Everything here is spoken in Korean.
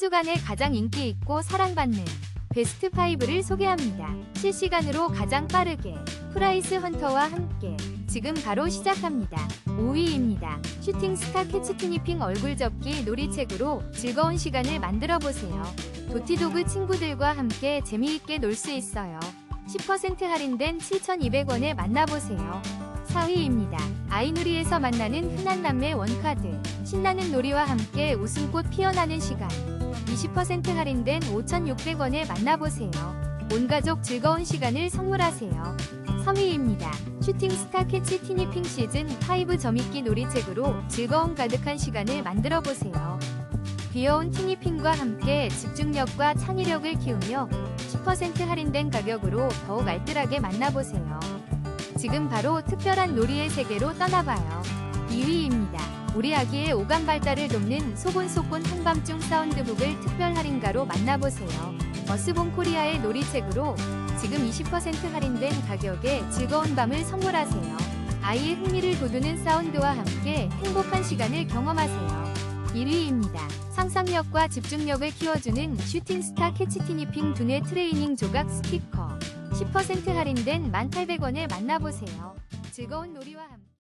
주간에 가장 인기 있고 사랑받는 베스트 5를 소개합니다. 실시간으로 가장 빠르게 프라이스 헌터와 함께 지금 바로 시작합니다. 5위입니다. 슈팅 스타 캐치 티니핑 얼굴 접기 놀이책으로 즐거운 시간을 만들어 보세요. 도티도그 친구들과 함께 재미있게 놀 수 있어요. 10% 할인된 7,200원에 만나보세요. 4위입니다. 아이누리에서 만나는 흔한 남매 원카드. 신나는 놀이와 함께 웃음꽃 피어나는 시간. 20% 할인된 5,600원에 만나보세요. 온 가족 즐거운 시간을 선물하세요. 3위입니다. 슈팅 스타 캐치 티니핑 시즌 5 점입기 놀이책으로 즐거운 가득한 시간을 만들어 보세요. 귀여운 티니핑과 함께 집중력과 창의력을 키우며 10% 할인된 가격으로 더욱 알뜰하게 만나보세요. 지금 바로 특별한 놀이의 세계로 떠나봐요. 2위입니다. 우리 아기의 오감 발달을 돕는 소곤소곤 한밤중 사운드북을 특별 할인가로 만나보세요. 머스본 코리아의 놀이책으로 지금 20% 할인된 가격에 즐거운 밤을 선물하세요. 아이의 흥미를 돋우는 사운드와 함께 행복한 시간을 경험하세요. 1위입니다. 상상력과 집중력을 키워주는 슈팅스타 캐치티니핑 두뇌 트레이닝 조각 스티커 10% 할인된 1,800원에 만나보세요. 즐거운 놀이와 함께